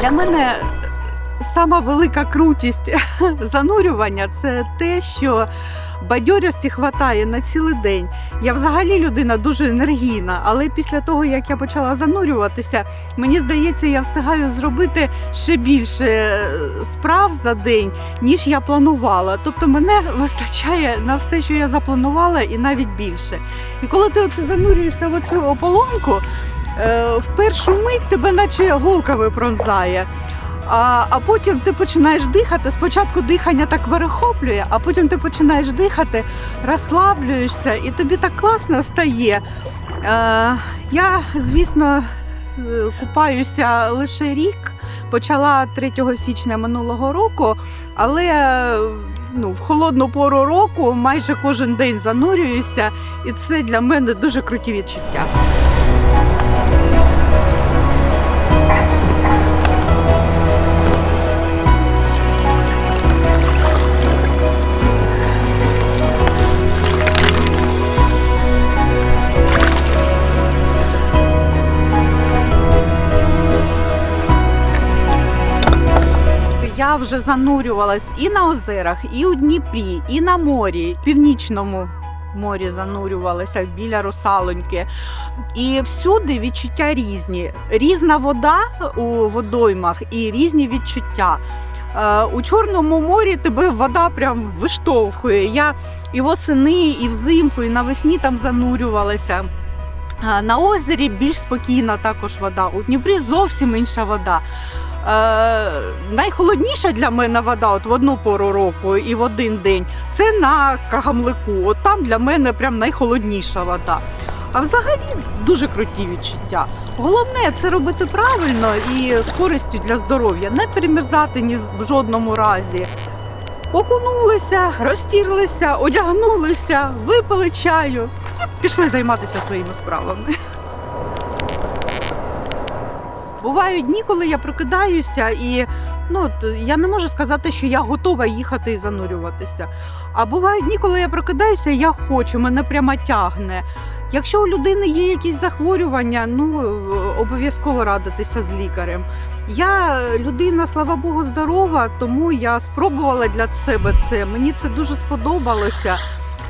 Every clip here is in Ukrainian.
Для мене сама велика крутість занурювання це те, що бадьорості хватає на цілий день. Я взагалі людина дуже енергійна, але після того, як я почала занурюватися, мені здається, я встигаю зробити ще більше е, справ за день, ніж я планувала. Тобто мене вистачає на все, що я запланувала, і навіть більше. І коли ти оце занурюєшся в оцю ополонку, в першу мить тебе наче голками пронзає. А, а потім ти починаєш дихати. Спочатку дихання так перехоплює, а потім ти починаєш дихати, розслаблюєшся, і тобі так класно стає. Е, я, звісно, купаюся лише рік. Почала 3 січня минулого року, але е, ну, в холодну пору року майже кожен день занурююся, і це для мене дуже круті відчуття. Вже занурювалась і на озерах, і у Дніпрі, і на морі, північному морі занурювалася біля русалоньки. І всюди відчуття різні. Різна вода у водоймах і різні відчуття. Е, У Чорному морі тебе вода прям виштовхує. Я і восени, і взимку, і навесні там занурювалася. На озері більш спокійна також вода. У Дніпрі зовсім інша вода. Е, найхолодніша для мене вода от в одну пору року і в один день це на Кагамлику. От там для мене прям найхолодніша вода. А взагалі дуже круті відчуття. Головне це робити правильно і з користю для здоров'я, не перемерзати ні в жодному разі. Окунулися, розтірлися, одягнулися, випили чаю і пішли займатися своїми справами. Бувають дні, коли я прокидаюся, і ну от, я не можу сказати, що я готова їхати і занурюватися. А бувають дні, коли я прокидаюся, я хочу, мене прямо тягне. Якщо у людини є якісь захворювання, ну обов'язково радитися з лікарем. Я людина, слава Богу, здорова, тому я спробувала для себе це. Мені це дуже сподобалося.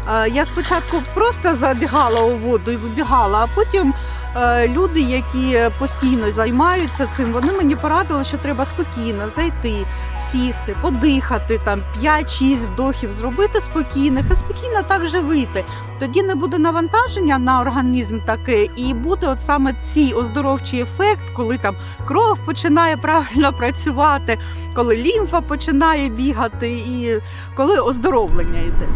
Е, Я спочатку просто забігала у воду і вибігала, а потім е, люди, які постійно займаються цим, вони мені порадили, що треба спокійно зайти, сісти, подихати там 5-6 вдохів, зробити спокійних і спокійно так же вийти. Тоді не буде навантаження на організм таке, і буде от саме цей оздоровчий ефект, коли там кров починає правильно працювати, коли лімфа починає бігати, і коли оздоровлення йде.